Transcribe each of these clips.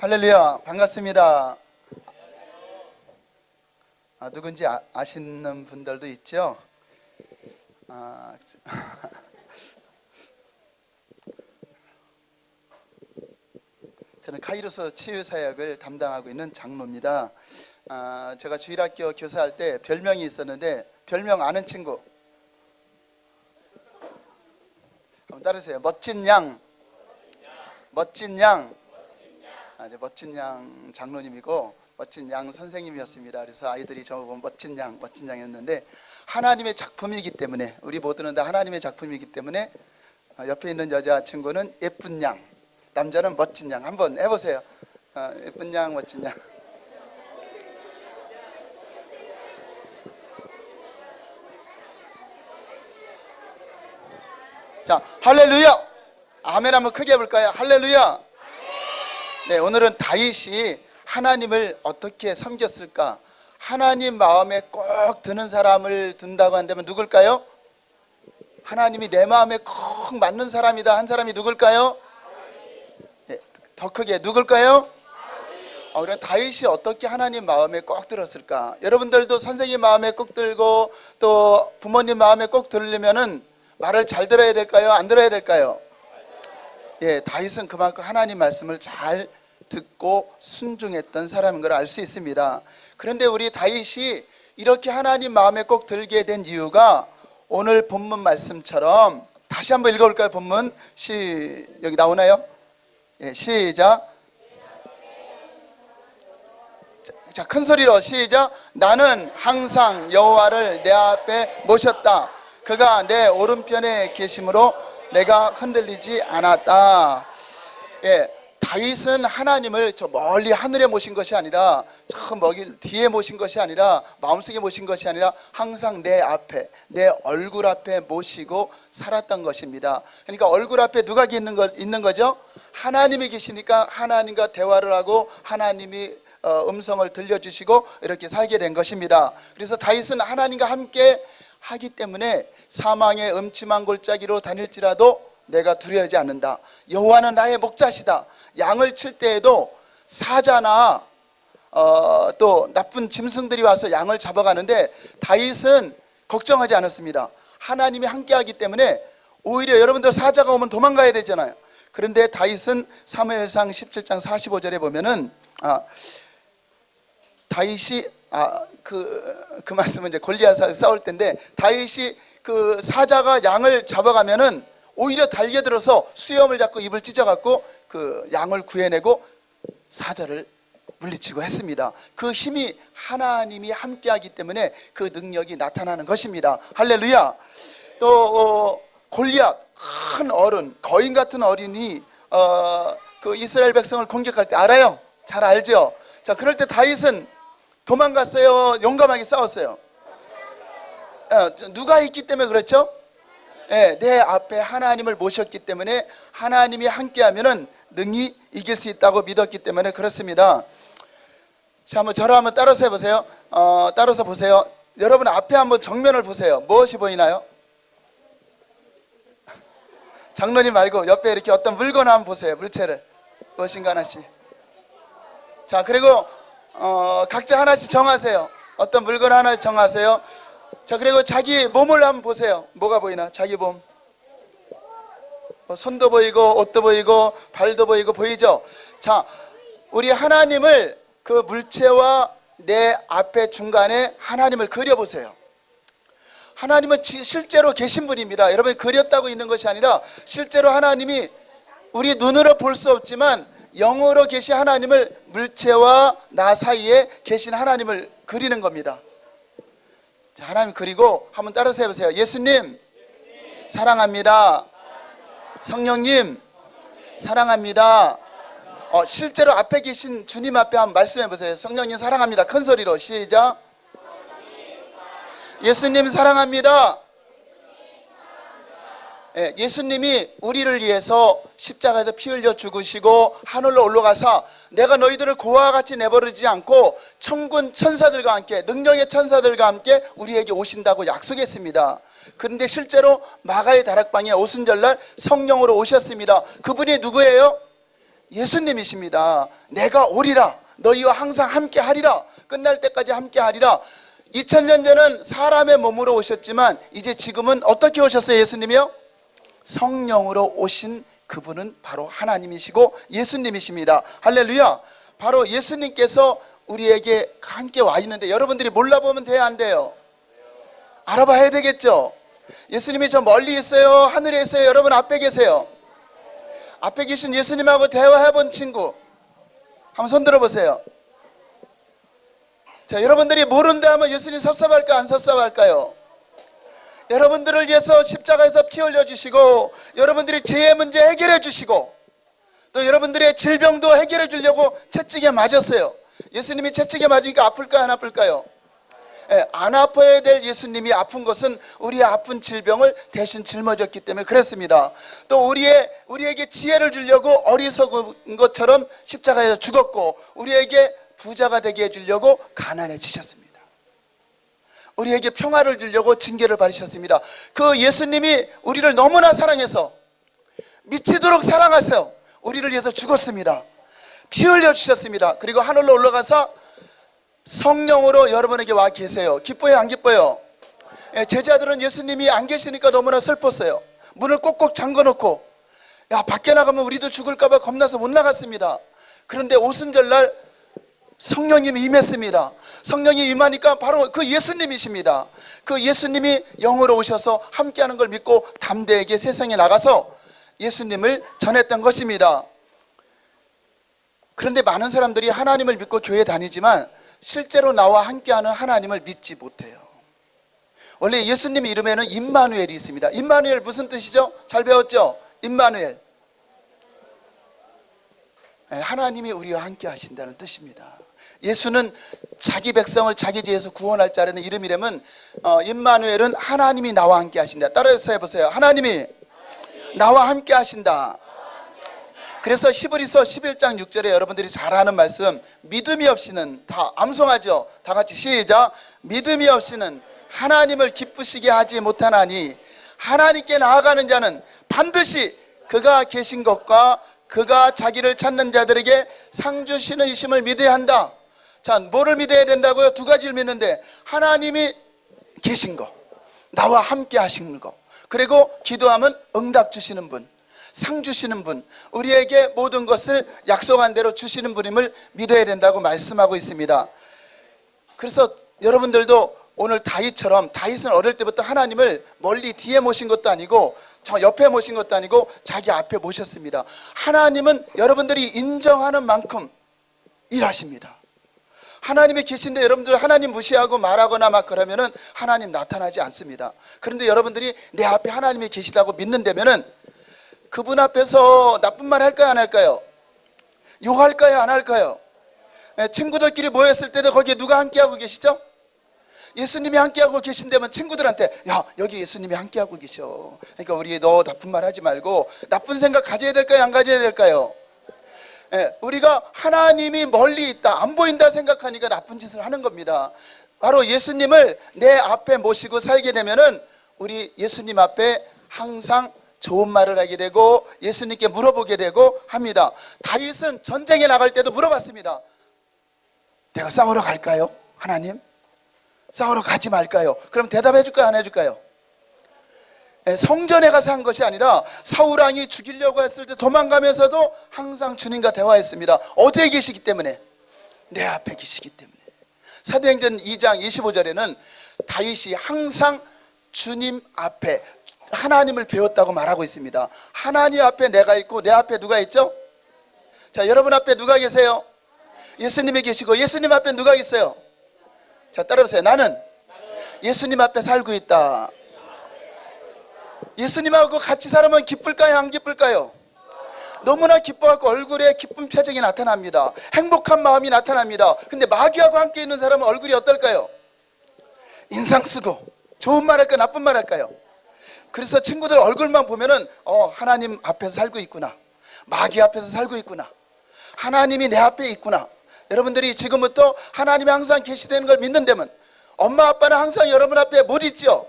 할렐루야 반갑습니다. 아, 누군지 아, 아시는 분들도 있죠? 아, 저는 카이로스 치유사역을 담당하고 있는 장로입니다. 아, 제가 주일학교 교사할 때 별명이 있었는데 별명 아는 친구 한번 따르세요. 멋진 양, 멋진 양. 아주 멋진 양 장로님이고 멋진 양 선생님이었습니다. 그래서 아이들이 저 보면 멋진 양, 멋진 양이었는데 하나님의 작품이기 때문에 우리 모두는 다 하나님의 작품이기 때문에 어, 옆에 있는 여자 친구는 예쁜 양, 남자는 멋진 양. 한번 해보세요. 어, 예쁜 양, 멋진 양. 자, 할렐루야. 아멘 한번 크게 해볼까요? 할렐루야. 네, 오늘은 다윗이 하나님을 어떻게 섬겼을까? 하나님 마음에 꼭 드는 사람을 둔다고 한다면 누굴까요? 하나님이 내 마음에 꼭 맞는 사람이다 한 사람이 누굴까요? 네, 더 크게 누굴까요? 어, 그럼 다윗이 어떻게 하나님 마음에 꼭 들었을까? 여러분들도 선생님 마음에 꼭 들고 또 부모님 마음에 꼭 들으려면은 말을 잘 들어야 될까요? 안 들어야 될까요? 예, 다윗은 그만큼 하나님 말씀을 잘 듣고 순종했던 사람인 걸 알 수 있습니다. 그런데 우리 다윗이 이렇게 하나님 마음에 꼭 들게 된 이유가 오늘 본문 말씀처럼 다시 한번 읽어볼까요? 본문 시 여기 나오나요? 예, 시작. 자, 큰 소리로 시작. 나는 항상 여호와를 내 앞에 모셨다. 그가 내 오른편에 계심으로 내가 흔들리지 않았다. 예, 다윗은 하나님을 저 멀리 하늘에 모신 것이 아니라 저 멀리 뒤에 모신 것이 아니라 마음속에 모신 것이 아니라 항상 내 앞에 내 얼굴 앞에 모시고 살았던 것입니다. 그러니까 얼굴 앞에 누가 있는 거 있는 거죠? 하나님이 계시니까 하나님과 대화를 하고 하나님이 어, 음성을 들려주시고 이렇게 살게 된 것입니다. 그래서 다윗은 하나님과 함께 하기 때문에 사망의 음침한 골짜기로 다닐지라도 내가 두려워하지 않는다. 여호와는 나의 목자시다. 양을 칠 때에도 사자나 어, 또 나쁜 짐승들이 와서 양을 잡아가는데 다윗은 걱정하지 않았습니다. 하나님이 함께하기 때문에 오히려 여러분들 사자가 오면 도망가야 되잖아요. 그런데 다윗은 사무엘상 17장 45절에 보면은 아, 다윗이 아그그 그 말씀은 이제 골리앗을 싸울 때인데 다윗이 그 사자가 양을 잡아가면은 오히려 달려들어서 수염을 잡고 입을 찢어갖고 그 양을 구해내고 사자를 물리치고 했습니다. 그 힘이 하나님이 함께하기 때문에 그 능력이 나타나는 것입니다. 할렐루야. 또 어, 골리앗 큰 어른 거인 같은 어린이 어, 그 이스라엘 백성을 공격할 때 알아요? 잘 알죠? 자 그럴 때 다윗은 도망갔어요. 용감하게 싸웠어요. 어, 누가 있기 때문에 그렇죠? 예, 내 앞에 하나님을 모셨기 때문에 하나님이 함께하면은 능히 이길 수 있다고 믿었기 때문에 그렇습니다. 자, 한번 저를 한번 따라서 해보세요. 어, 따라서 보세요. 여러분 앞에 한번 정면을 보세요. 무엇이 보이나요? 장로님 말고 옆에 이렇게 어떤 물건 한번 보세요. 물체를 무엇인가 하나씩. 자, 그리고 어, 각자 하나씩 정하세요. 어떤 물건 하나 정하세요. 자, 그리고 자기 몸을 한번 보세요. 뭐가 보이나? 자기 몸. 뭐 손도 보이고 옷도 보이고 발도 보이고 보이죠? 자, 우리 하나님을 그 물체와 내 앞에 중간에 하나님을 그려 보세요. 하나님은 지- 실제로 계신 분입니다. 여러분이 그렸다고 있는 것이 아니라 실제로 하나님이 우리 눈으로 볼 수 없지만 영으로 계신 하나님을 물체와 나 사이에 계신 하나님을 그리는 겁니다. 자, 하나님 그리고 한번 따라서 해보세요. 예수님 사랑합니다. 성령님 사랑합니다. 어, 실제로 앞에 계신 주님 앞에 한번 말씀해 보세요. 성령님 사랑합니다. 큰 소리로 시작. 예수님 사랑합니다. 예, 예수님이 우리를 위해서 십자가에서 피 흘려 죽으시고 하늘로 올라가서 내가 너희들을 고아와 같이 내버리지 않고 천군 천사들과 함께 능력의 천사들과 함께 우리에게 오신다고 약속했습니다. 그런데 실제로 마가의 다락방에 오순절날 성령으로 오셨습니다. 그분이 누구예요? 예수님이십니다. 내가 오리라. 너희와 항상 함께 하리라. 끝날 때까지 함께 하리라. 2000년 전은 사람의 몸으로 오셨지만 이제 지금은 어떻게 오셨어요? 예수님이요? 성령으로 오신 그분은 바로 하나님이시고 예수님이십니다. 할렐루야. 바로 예수님께서 우리에게 함께 와 있는데 여러분들이 몰라보면 돼야 안 돼요. 알아봐야 되겠죠. 예수님이 저 멀리 있어요. 하늘에 있어요. 여러분 앞에 계세요. 앞에 계신 예수님하고 대화해 본 친구. 한번 손 들어 보세요. 자, 여러분들이 모른다 하면 예수님 섭섭할까 안 섭섭할까요? 여러분들을 위해서 십자가에서 피 흘려 주시고 여러분들이 죄의 문제 해결해 주시고 또 여러분들의 질병도 해결해 주려고 채찍에 맞았어요. 예수님이 채찍에 맞으니까 아플까요 안 아플까요? 예, 안 아파야 될 예수님이 아픈 것은 우리의 아픈 질병을 대신 짊어졌기 때문에 그랬습니다. 또 우리의 우리에게 지혜를 주려고 어리석은 것처럼 십자가에서 죽었고 우리에게 부자가 되게 해 주려고 가난해지셨습니다. 우리에게 평화를 주려고 징계를 받으셨습니다. 그 예수님이 우리를 너무나 사랑해서 미치도록 사랑하세요. 우리를 위해서 죽었습니다. 피 흘려 주셨습니다. 그리고 하늘로 올라가서 성령으로 여러분에게 와 계세요. 기뻐요, 안 기뻐요? 예, 제자들은 예수님이 안 계시니까 너무나 슬펐어요. 문을 꼭꼭 잠궈 놓고, 야, 밖에 나가면 우리도 죽을까봐 겁나서 못 나갔습니다. 그런데 오순절날 성령님이 임했습니다. 성령이 임하니까 바로 그 예수님이십니다. 그 예수님이 영으로 오셔서 함께하는 걸 믿고 담대하게 세상에 나가서 예수님을 전했던 것입니다. 그런데 많은 사람들이 하나님을 믿고 교회 다니지만 실제로 나와 함께하는 하나님을 믿지 못해요. 원래 예수님 이름에는 임마누엘이 있습니다. 임마누엘 무슨 뜻이죠? 잘 배웠죠? 임마누엘. 네, 하나님이 우리와 함께 하신다는 뜻입니다. 예수는 자기 백성을 자기 죄에서 구원할 자라는 이름이라면 어, 임마누엘은 하나님이 나와 함께 하신다. 따라서 해보세요. 하나님이 나와 함께 하신다. 그래서 히브리서 11장 6절에 여러분들이 잘 아는 말씀 믿음이 없이는 다 암송하죠. 다 같이 시작. 믿음이 없이는 하나님을 기쁘시게 하지 못하나니 하나님께 나아가는 자는 반드시 그가 계신 것과 그가 자기를 찾는 자들에게 상 주시는 이심을 믿어야 한다. 자, 뭐를 믿어야 된다고요? 두 가지를 믿는데 하나님이 계신 거, 나와 함께 하시는 거, 그리고 기도하면 응답 주시는 분, 상 주시는 분, 우리에게 모든 것을 약속한 대로 주시는 분임을 믿어야 된다고 말씀하고 있습니다. 그래서 여러분들도 오늘 다윗처럼 다윗은 어릴 때부터 하나님을 멀리 뒤에 모신 것도 아니고 저 옆에 모신 것도 아니고 자기 앞에 모셨습니다. 하나님은 여러분들이 인정하는 만큼 일하십니다. 하나님이 계신데 여러분들 하나님 무시하고 말하거나 막 그러면은 하나님 나타나지 않습니다. 그런데 여러분들이 내 앞에 하나님이 계시다고 믿는다면은 그분 앞에서 나쁜 말 할까요 안 할까요? 욕할까요 안 할까요? 예, 친구들끼리 모였을 때도 거기에 누가 함께하고 계시죠? 예수님이 함께하고 계신다면 친구들한테 야 여기 예수님이 함께하고 계셔 그러니까 우리 너 나쁜 말 하지 말고 나쁜 생각 가져야 될까요 안 가져야 될까요? 예, 우리가 하나님이 멀리 있다 안 보인다 생각하니까 나쁜 짓을 하는 겁니다 바로 예수님을 내 앞에 모시고 살게 되면은 우리 예수님 앞에 항상 좋은 말을 하게 되고 예수님께 물어보게 되고 합니다 다윗은 전쟁에 나갈 때도 물어봤습니다 내가 싸우러 갈까요? 하나님? 싸우러 가지 말까요? 그럼 대답해 줄까요? 안 해 줄까요? 예, 성전에 가서 한 것이 아니라 사우랑이 죽이려고 했을 때 도망가면서도 항상 주님과 대화했습니다. 어디에 계시기 때문에? 내 앞에 계시기 때문에. 사도행전 2장 25절에는 다윗이 항상 주님 앞에 하나님을 배웠다고 말하고 있습니다. 하나님 앞에 내가 있고 내 앞에 누가 있죠? 자, 여러분 앞에 누가 계세요? 예수님이 계시고 예수님 앞에 누가 있어요? 자, 따라오세요. 나는 예수님 앞에 살고 있다. 예수님하고 같이 살면 기쁠까요? 안 기쁠까요? 너무나 기뻐하고 얼굴에 기쁜 표정이 나타납니다. 행복한 마음이 나타납니다. 근데 마귀하고 함께 있는 사람은 얼굴이 어떨까요? 인상 쓰고 좋은 말 할까요? 나쁜 말 할까요? 그래서 친구들 얼굴만 보면은 어, 하나님 앞에서 살고 있구나. 마귀 앞에서 살고 있구나. 하나님이 내 앞에 있구나. 여러분들이 지금부터 하나님이 항상 계시다는 걸 믿는다면 엄마 아빠는 항상 여러분 앞에 못 있죠.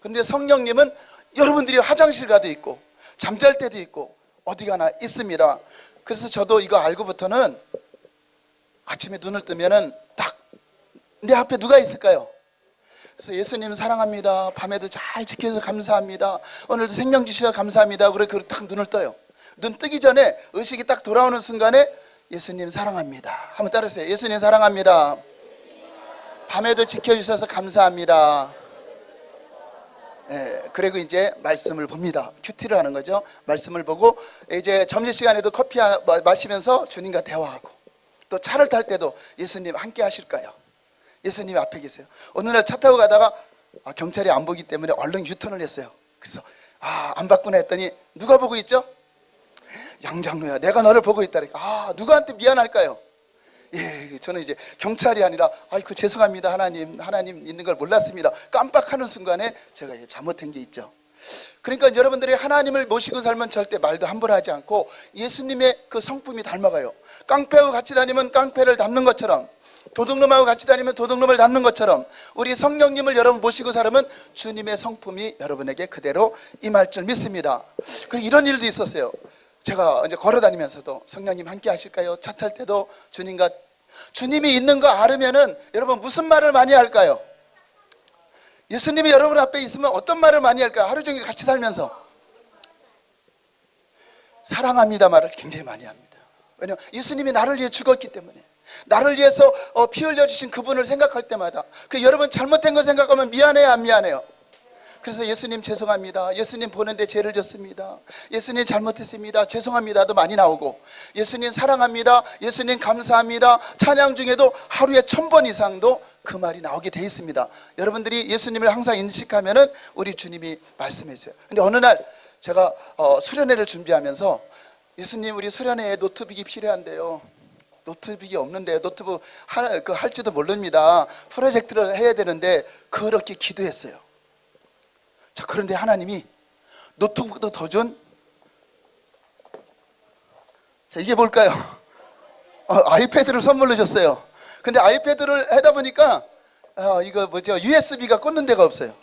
근데 성령님은 여러분들이 화장실 가도 있고 잠잘 때도 있고 어디 가나 있습니다. 그래서 저도 이거 알고부터는 아침에 눈을 뜨면은 딱 내 앞에 누가 있을까요? 그래서 예수님 사랑합니다. 밤에도 잘 지켜줘서 감사합니다. 오늘도 생명 주셔서 감사합니다. 그래 그딱 눈을 떠요. 눈 뜨기 전에 의식이 딱 돌아오는 순간에 예수님 사랑합니다. 한번 따라하세요. 예수님 사랑합니다. 밤에도 지켜주셔서 감사합니다. 예, 그리고 이제 말씀을 봅니다. 큐티를 하는 거죠. 말씀을 보고 이제 점심 시간에도 커피 마시면서 주님과 대화하고 또 차를 탈 때도 예수님 함께 하실까요? 예수님 앞에 계세요. 어느 날 차 타고 가다가 아, 경찰이 안 보기 때문에 얼른 유턴을 했어요. 그래서 아, 안 봤구나 했더니 누가 보고 있죠? 양장로야. 내가 너를 보고 있다니까. 아, 누구한테 미안할까요? 예, 저는 이제 경찰이 아니라 아이고 죄송합니다 하나님 하나님 있는 걸 몰랐습니다 깜빡하는 순간에 제가 잘못한 게 있죠 그러니까 여러분들이 하나님을 모시고 살면 절대 말도 함부로 하지 않고 예수님의 그 성품이 닮아가요 깡패하고 같이 다니면 깡패를 닮는 것처럼 도둑놈하고 같이 다니면 도둑놈을 닮는 것처럼 우리 성령님을 여러분 모시고 살면 주님의 성품이 여러분에게 그대로 임할 줄 믿습니다 그리고 이런 일도 있었어요 제가 이제 걸어 다니면서도 성령님 함께 하실까요? 차 탈 때도 주님과 주님이 있는 거 알으면은 여러분 무슨 말을 많이 할까요? 예수님이 여러분 앞에 있으면 어떤 말을 많이 할까요? 하루 종일 같이 살면서 사랑합니다 말을 굉장히 많이 합니다. 왜냐하면 예수님이 나를 위해 죽었기 때문에 나를 위해서 어, 피 흘려 주신 그분을 생각할 때마다 그 여러분 잘못된 거 생각하면 미안해요 안 미안해요? 그래서 예수님 죄송합니다. 예수님 보는데 죄를 졌습니다. 예수님 잘못했습니다. 죄송합니다도 많이 나오고 예수님 사랑합니다. 예수님 감사합니다. 찬양 중에도 하루에 천 번 이상도 그 말이 나오게 돼 있습니다. 여러분들이 예수님을 항상 인식하면은 우리 주님이 말씀해 주세요. 근데 어느 날 제가 어, 수련회를 준비하면서 예수님 우리 수련회에 노트북이 필요한데요. 노트북이 없는데 노트북 할, 그 할지도 모릅니다. 프로젝트를 해야 되는데 그렇게 기도했어요. 자, 그런데 하나님이 노트북도 더 준, 자, 이게 뭘까요? 어, 아이패드를 선물로 줬어요. 근데 아이패드를 하다 보니까, 어, 이거 뭐죠? USB가 꽂는 데가 없어요.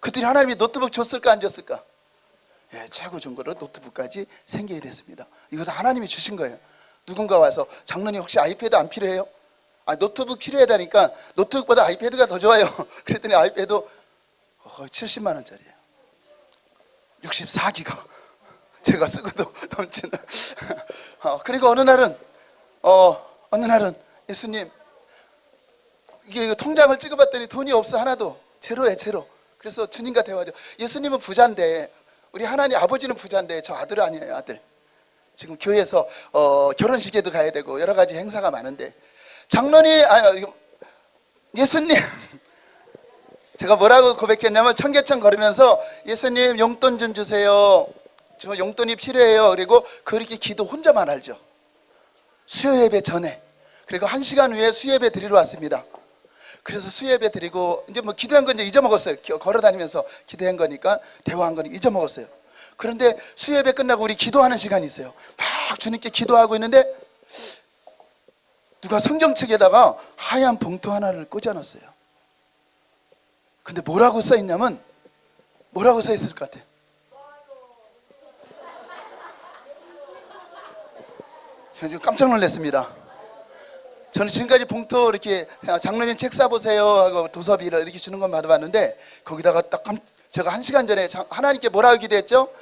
그랬더니 하나님이 노트북 줬을까, 안 줬을까? 예, 최고 좋은 거로 노트북까지 생기게 됐습니다. 이것도 하나님이 주신 거예요. 누군가 와서, 장로님 혹시 아이패드 안 필요해요? 아, 노트북 필요하다니까 노트북보다 아이패드가 더 좋아요. 그랬더니 아이패드 거의 70만 원짜리예요. 64기가 제가 쓰고도 넘치는. 어, 그리고 어느 날은 어 어느 날은 예수님 이게 그 통장을 찍어봤더니 돈이 없어 하나도 제로에 제로. 그래서 주님과 대화하죠. 예수님은 부자인데 우리 하나님 아버지는 부자인데 저 아들 아니에요 아들. 지금 교회에서 어, 결혼식에도 가야 되고 여러 가지 행사가 많은데 장로님 아니 이거 예수님 제가 뭐라고 고백했냐면 청계천 걸으면서 예수님 용돈 좀 주세요. 저 용돈이 필요해요. 그리고 그렇게 기도 혼자만 알죠. 수요 예배 전에. 그리고 한 시간 후에 수요 예배 드리러 왔습니다. 그래서 수요 예배 드리고 이제 뭐 기도한 건 이제 잊어먹었어요. 기- 걸어 다니면서 기도한 거니까 대화한 거니까 잊어먹었어요. 그런데 수요 예배 끝나고 우리 기도하는 시간이 있어요. 막 주님께 기도하고 있는데 누가 성경 책에다가 하얀 봉투 하나를 꽂아놨어요. 근데 뭐라고 써 있냐면 뭐라고 써 있을 것 같아? 저는 지금 깜짝 놀랐습니다. 저는 지금까지 봉투 이렇게 장로님 책 사보세요 하고 도서비를 이렇게 주는 건 받아봤는데 거기다가 딱 깜, 제가 한 시간 전에 장- 하나님께 뭐라고 기도했죠?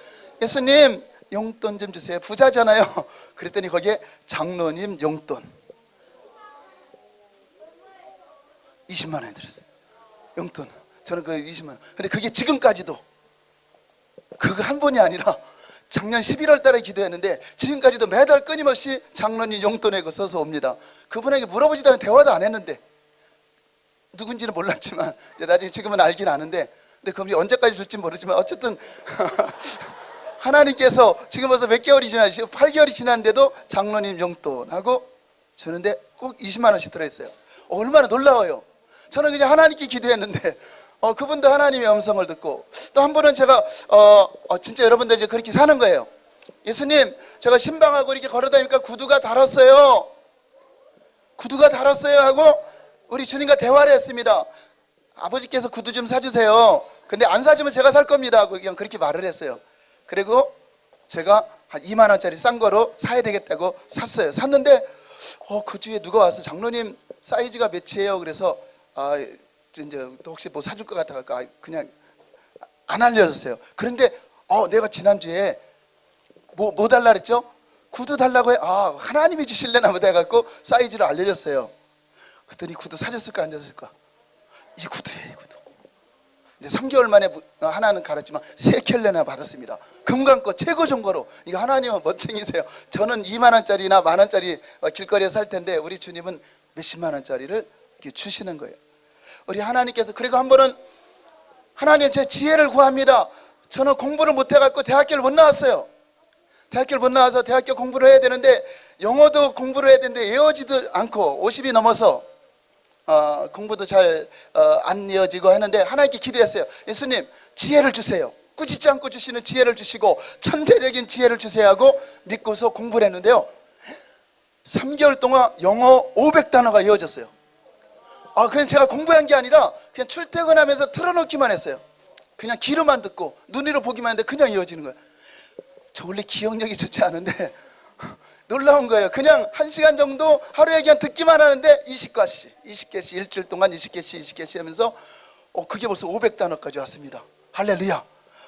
예수님 용돈 좀 주세요. 부자잖아요. 그랬더니 거기에 장로님 용돈 20만 원이 들었어요. 용돈. 저는 그 20만 원. 근데 그게 지금까지도 그거 한 번이 아니라 작년 11월 달에 기도했는데 지금까지도 매달 끊임없이 장로님 용돈에 그 써서 옵니다. 그분에게 물어보지도 않고 대화도 안 했는데 누군지는 몰랐지만 나중에 지금은 알긴 아는데 근데 그분이 언제까지 줄지 모르지만 어쨌든 하나님께서 지금 벌써 몇 개월이 지나시 8개월이 지났는데도 장로님 용돈하고 주는데 꼭 20만 원씩 들어있어요. 어, 얼마나 놀라워요. 저는 그냥 하나님께 기도했는데 어, 그분도 하나님의 음성을 듣고 또 한 번은 제가 어, 어, 진짜 여러분들 이제 그렇게 사는 거예요. 예수님 제가 신방하고 이렇게 걸어다니까 구두가 달았어요. 구두가 달았어요 하고 우리 주님과 대화를 했습니다. 아버지께서 구두 좀 사주세요. 근데 안 사주면 제가 살 겁니다. 그냥 그렇게 말을 했어요. 그리고 제가 한 2만 원짜리 싼 거로 사야 되겠다고 샀어요. 샀는데 어, 그 주에 누가 와서 장로님 사이즈가 몇이에요? 그래서 아 이제 또 혹시 뭐 사줄 것 같아 갖고 아, 그냥 안 알려줬어요. 그런데 어 내가 지난주에 뭐, 뭐 달라 그랬죠? 구두 달라고 해. 아, 하나님이 주실래나 보다 해갖고 사이즈를 알려줬어요. 그랬더니 구두 사줬을까, 안 줬을까? 이 구두예요, 이 구두. 이제 3개월 만에 무- 어, 하나는 갈았지만 세 켤레나 받았습니다. 금강거 최고 정거로. 이거 하나님은 멋쟁이세요. 저는 2만 원짜리나 만 원짜리 어, 길거리에 살 텐데 우리 주님은 몇십만 원짜리를 주시는 거예요. 우리 하나님께서 그리고 한 번은 하나님 제 지혜를 구합니다. 저는 공부를 못 해갖고 대학교를 못 나왔어요. 대학교를 못 나와서 대학교 공부를 해야 되는데 영어도 공부를 해야 되는데 외워지도 않고 50이 넘어서 어, 공부도 잘안 이어지고 하는데 하나님께 기도했어요. 예수님 지혜를 주세요. 꾸짖지 않고 주시는 지혜를 주시고 천재적인 지혜를 주세요 하고 믿고서 공부를 했는데요. 3개월 동안 영어 500단어가 이어졌어요. 아, 그냥 제가 공부한 게 아니라 그냥 출퇴근하면서 틀어놓기만 했어요. 그냥 귀로만 듣고 눈으로 보기만 했는데 그냥 이어지는 거예요. 저 원래 기억력이 좋지 않은데 놀라운 거예요. 그냥 한 시간 정도 하루에 그냥 듣기만 하는데 20가시, 20개씩 일주일 동안 20개씩, 20개씩 하면서 어, 그게 벌써 500단어까지 왔습니다. 할렐루야.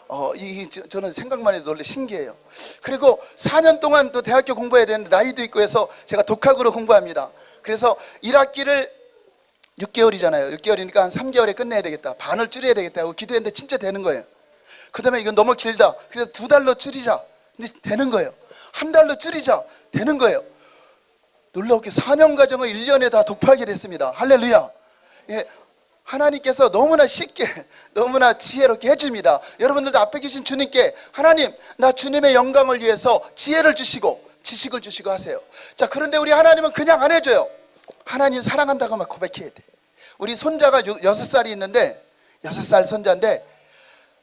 어, 이, 저는 생각만 해도 원래 신기해요. 그리고 4년 동안 또 대학교 공부해야 되는데 나이도 있고 해서 제가 독학으로 공부합니다. 그래서 1학기를 6개월이잖아요. 6개월이니까 한 3개월에 끝내야 되겠다. 반을 줄여야 되겠다 하고 기도했는데 진짜 되는 거예요. 그 다음에 이건 너무 길다. 그래서 두 달로 줄이자. 근데 되는 거예요. 한 달로 줄이자. 되는 거예요. 놀라웠게 4년 과정을 1년에 다 독파하게 됐습니다. 할렐루야. 예, 하나님께서 너무나 쉽게, 너무나 지혜롭게 해줍니다. 여러분들도 앞에 계신 주님께 하나님, 나 주님의 영광을 위해서 지혜를 주시고 지식을 주시고 하세요. 자, 그런데 우리 하나님은 그냥 안 해줘요. 하나님 사랑한다고 막 고백해야 돼. 우리 손자가 6살이 있는데, 6살 손자인데,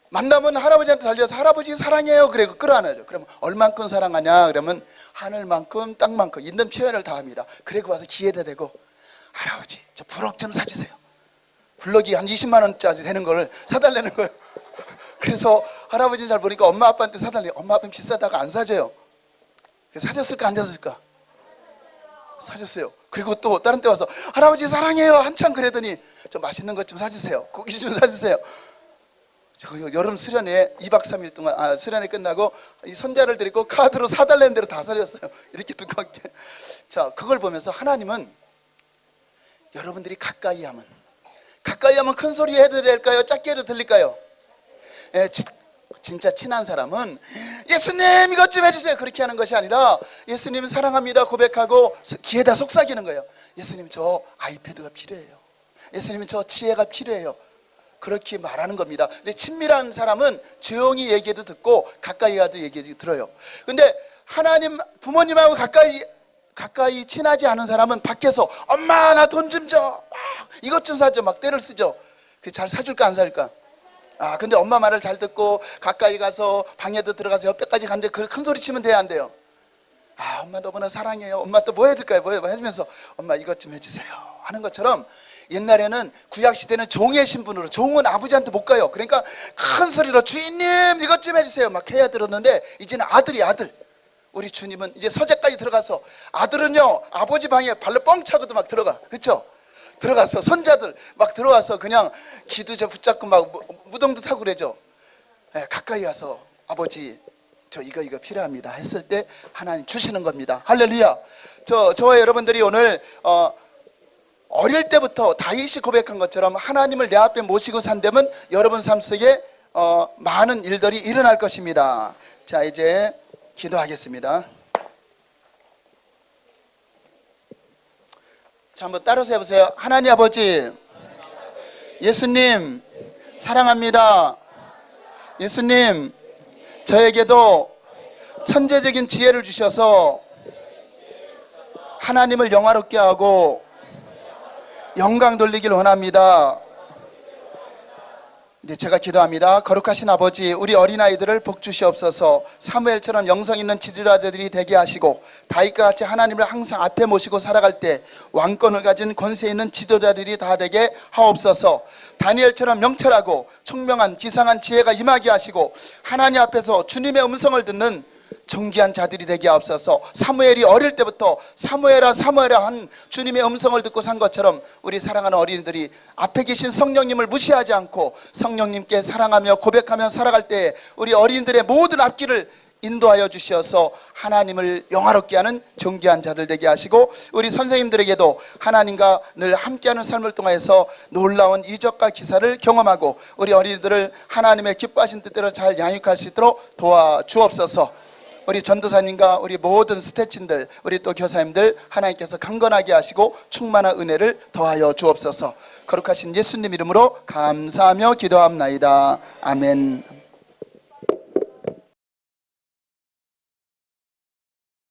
만나면 할아버지한테 달려서 할아버지 사랑해요. 그래 끌어안아줘. 그러면 얼만큼 사랑하냐? 그러면 하늘만큼 땅만큼 있는 표현을 다 합니다. 그리고 와서 귀에다 대고 할아버지 저 부럭 좀 사주세요. 블럭이 한 20만 원짜리 되는 걸 사달라는 거예요. 그래서 할아버지는 잘 보니까 엄마 아빠한테 사달래. 엄마 아빠는 비싸다가 안 사줘요. 그래서 사줬을까 안 사줬을까? 사줬어요. 그리고 또 다른 때 와서 할아버지 사랑해요. 한참 그러더니 좀 맛있는 것 좀 사주세요. 고기 좀 사주세요. 저 여름 수련회 2박 3일 동안 아, 수련회 끝나고 이 손자를 데리고 카드로 사달라는 대로 다 사줬어요. 이렇게 두껍게. 자, 그걸 보면서 하나님은 여러분들이 가까이 하면 가까이 하면 큰 소리 해도 될까요? 작게 해도 들릴까요? 예, 지- 진짜 친한 사람은 예수님 이것 좀 해주세요 그렇게 하는 것이 아니라 예수님 사랑합니다 고백하고 귀에다 속삭이는 거예요 예수님 저 아이패드가 필요해요 예수님 저 지혜가 필요해요 그렇게 말하는 겁니다 근데 친밀한 사람은 조용히 얘기해도 듣고 가까이 가도 얘기해도 들어요 근데 하나님 부모님하고 가까이 가까이 친하지 않은 사람은 밖에서 엄마 나 돈 좀줘 이것 좀 사줘 막 때를 쓰죠 그 잘 사줄까 안 사줄까 아, 근데 엄마 말을 잘 듣고 가까이 가서 방에도 들어가서 옆에까지 갔는데 그큰 소리 치면 돼야 안 돼요? 아, 엄마 너무나 사랑해요. 엄마 또 뭐 해줄까요? 뭐 해주면서 엄마 이것 좀 해주세요. 하는 것처럼 옛날에는 구약 시대는 종의 신분으로 종은 아버지한테 못 가요. 그러니까 큰 소리로 주인님 이것 좀 해주세요. 막 해야 들었는데 이제는 아들이 아들. 우리 주님은 이제 서재까지 들어가서 아들은요 아버지 방에 발로 뻥 차고도 막 들어가. 그렇죠? 들어가서 손자들 막 들어와서 그냥 기두저 붙잡고 막 무- 무덤도 타고 그러죠. 예, 가까이 가서 아버지 저 이거 이거 필요합니다 했을 때 하나님 주시는 겁니다. 할렐루야. 저 저와 여러분들이 오늘 어 어릴 때부터 다윗이 고백한 것처럼 하나님을 내 앞에 모시고 산다면 여러분 삶 속에 어, 많은 일들이 일어날 것입니다. 자 이제 기도하겠습니다. 자 한번 따라서 해보세요. 하나님 아버지, 예수님 사랑합니다. 예수님 저에게도 천재적인 지혜를 주셔서 하나님을 영화롭게 하고 영광 돌리길 원합니다. 이제 제가 기도합니다. 거룩하신 아버지, 우리 어린아이들을 복 주시옵소서 사무엘처럼 영성 있는 지도자들이 되게 하시고 다윗과 같이 하나님을 항상 앞에 모시고 살아갈 때 왕권을 가진 권세 있는 지도자들이 다 되게 하옵소서 다니엘처럼 명철하고 총명한 지상한 지혜가 임하게 하시고 하나님 앞에서 주님의 음성을 듣는 존귀한 자들이 되게 하옵소서. 사무엘이 어릴 때부터 사무엘아 사무엘아 한 주님의 음성을 듣고 산 것처럼 우리 사랑하는 어린이들이 앞에 계신 성령님을 무시하지 않고 성령님께 사랑하며 고백하며 살아갈 때 우리 어린이들의 모든 앞길을 인도하여 주시어서 하나님을 영화롭게 하는 존귀한 자들 되게 하시고 우리 선생님들에게도 하나님과 늘 함께하는 삶을 통해서 놀라운 이적과 기사를 경험하고 우리 어린이들을 하나님의 기뻐하신 뜻대로 잘 양육할 수 있도록 도와주옵소서 우리 전도사님과 우리 모든 스태친들 우리 또 교사님들 하나님께서 강건하게 하시고 충만한 은혜를 더하여 주옵소서. 거룩하신 예수님 이름으로 감사하며 기도합나이다. 아멘